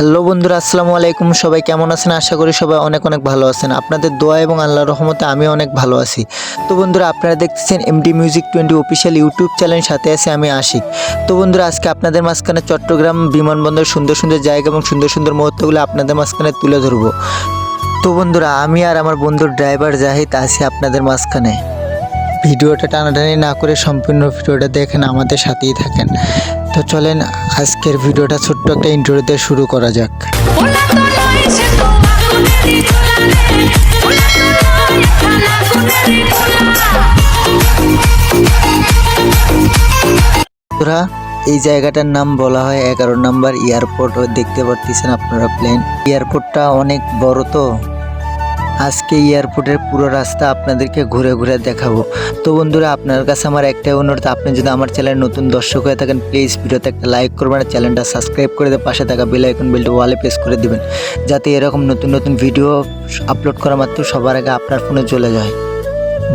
Hello বন্ধুরা, আসসালামু আলাইকুম। সবাই কেমন আছেন? আশা করি সবাই অনেক অনেক ভালো আছেন। আপনাদের দোয়া এবং আল্লাহ রহমতে আমি অনেক ভালো আছি। তো বন্ধুরা, আপনারা দেখতেছেন MD music twenty official YouTube channel সাথে আছে আমি আশিক। তো বন্ধুরা, আজকে আপনাদের মাঝখানে চট্টগ্রাম বিমানবন্দর সুন্দর সুন্দর জায়গা এবং সুন্দর সুন্দর মুহূর্তগুলো আপনাদের মাঝখানে তুলে ধরবো। তো বন্ধুরা, আমি আর আমার বন্ধুর ড্রাইভার জাহিদ আছি আপনাদের মাঝখানে। ভিডিওটা টানাটানি না করে সম্পূর্ণ ভিডিওটা দেখেন, আমাদের সাথেই থাকেন। তো চলেন আজকের ভিডিওটা ছোট্ট একটা ইন্টারভিউ দিয়ে শুরু করা যাক। এই জায়গাটার নাম বলা হয় এগারো নাম্বার এয়ারপোর্ট, দেখতে পারতেছেন আপনারা প্লেন। এয়ারপোর্টটা অনেক বড় তো। আজকে এয়ারপোর্টের পুরো রাস্তা আপনাদেরকে ঘুরে ঘুরে দেখাবো। তো বন্ধুরা, আপনার কাছে আমার একটাই অনুরোধ, আপনি যদি আমার চ্যানেলে নতুন দর্শক হয়ে থাকেন প্লিজ ভিডিওতে একটা লাইক করবেন আর চ্যানেলটা সাবস্ক্রাইব করে দিয়ে পাশে থাকা বেল আইকন বেলটা ওয়ালে প্রেস করে দিবেন, যাতে এরকম নতুন নতুন ভিডিও আপলোড করা মাত্র সবার আগে আপনার ফোনে চলে যায়।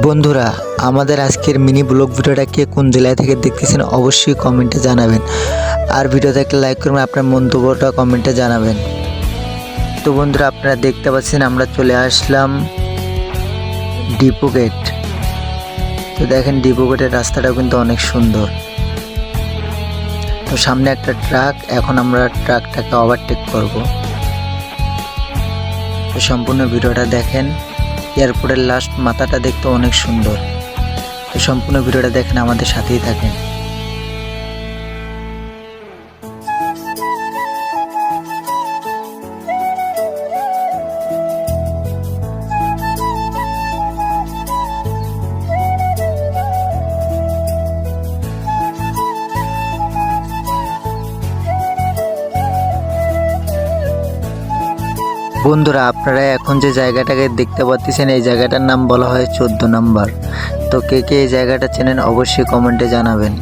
বন্ধুরা, আমাদের আজকের মিনি ব্লগ ভিডিওটা কে কোন জেলায় থেকে দেখতেছেন অবশ্যই কমেন্টে জানাবেন। আর ভিডিওতে একটা লাইক করবেন, আপনার মন্তব্যটা কমেন্টে জানাবেন। তো বন্ধুরা, আপনারা দেখতে পাচ্ছেন, আমরা চলে আসলাম ডিপো গেট তো দেখেন ডিপো গেটের রাস্তাটাও কিন্তু অনেক সুন্দর। তো সামনে একটা ট্রাক, এখন আমরা ট্রাকটাকে ওভারটেক করব। তো সম্পূর্ণ ভিডিওটা দেখেন, এয়ারপোর্টের লাস্ট মাথাটা দেখতে অনেক সুন্দর। তো সম্পূর্ণ ভিডিওটা দেখেন, আমাদের সাথেই থাকেন। বন্ধুরা, আপনারা এখন যে জায়গাটাকে দেখতে পাচ্ছেন, এই জায়গাটার নাম বলা হয় চোদ্দ নাম্বার। তো কে কে এই জায়গাটা চেনেন, অবশ্যই কমেন্টে জানাবেন।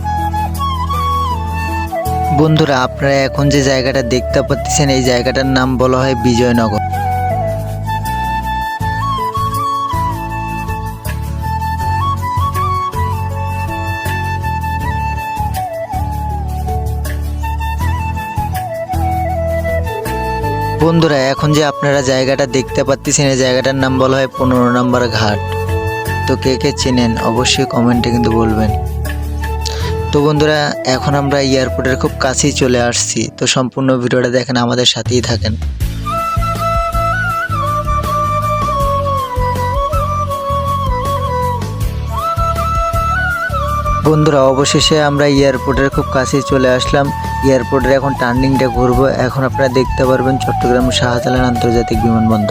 বন্ধুরা, আপনারা এখন যে জায়গাটা দেখতে পাচ্ছেন, এই জায়গাটার নাম বলা হয় বিজয়নগর। বন্ধুরা, এখন যে আপনারা জায়গাটা দেখতে পাচ্ছেন এই জায়গাটার নাম বলা হয় পনেরো নম্বর ঘাট। তো কে কে চেনেন অবশ্যই কমেন্টে কিন্তু বলবেন। তো বন্ধুরা, এখন আমরা এয়ারপোর্টের খুব কাছেই চলে আসছি। তো সম্পূর্ণ ভিডিওটা দেখেন, আমাদের সাথেই থাকেন। বন্ধুরা, অবশেষে আমরা এয়ারপোর্টের খুব কাছে চলে আসলাম। এয়ারপোর্টের এখন টার্নিংটা ঘুরবো। এখন আপনারা দেখতে পারবেন চট্টগ্রাম শাহজালান আন্তর্জাতিক বিমানবন্দর।